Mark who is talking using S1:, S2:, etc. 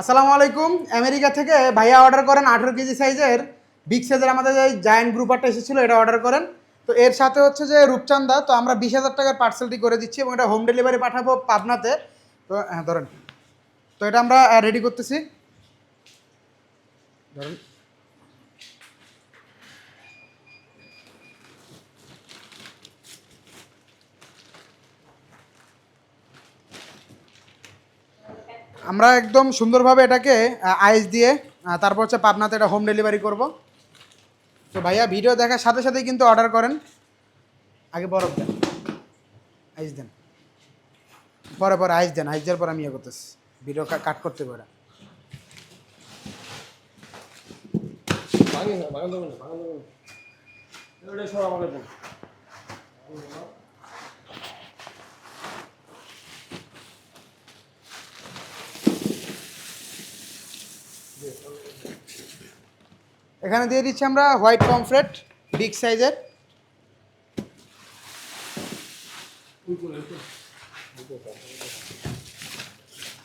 S1: আসসালামু আলাইকুম। আমেরিকা থেকে ভাইয়া অর্ডার করেন আঠেরো কেজি সাইজের। বিগ সাইজের আমাদের যে জায়েন্ট গ্রুপারটা এসেছিল, এটা অর্ডার করেন। তো এর সাথে হচ্ছে যে রূপচান্দা তো আমরা বিশ হাজার টাকার পার্সেলটি করে দিচ্ছি এবং এটা হোম ডেলিভারি পাঠাবো পাবনাতে। তো হ্যাঁ ধরেন। তো এটা আমরা রেডি করতেছি। ধরেন। আমরা একদম সুন্দরভাবে এটাকে আইস দিয়ে তারপর হচ্ছে পাবনাতে এটা হোম ডেলিভারি করব। তো ভাইয়া ভিডিও দেখার সাথে সাথেই কিন্তু অর্ডার করেন। আগে বরফ দেন। আইস দেন। পরে পরে আইস দেন। আইস দেওয়ার পর আমি ইয়ে করতেছি। ভিডিও কাট করতে পারে
S2: ভাঙি না ভাঙা
S1: এখানে দিয়ে দিচ্ছি আমরা হোয়াইট কমফ্রেট বিগ সাইজের।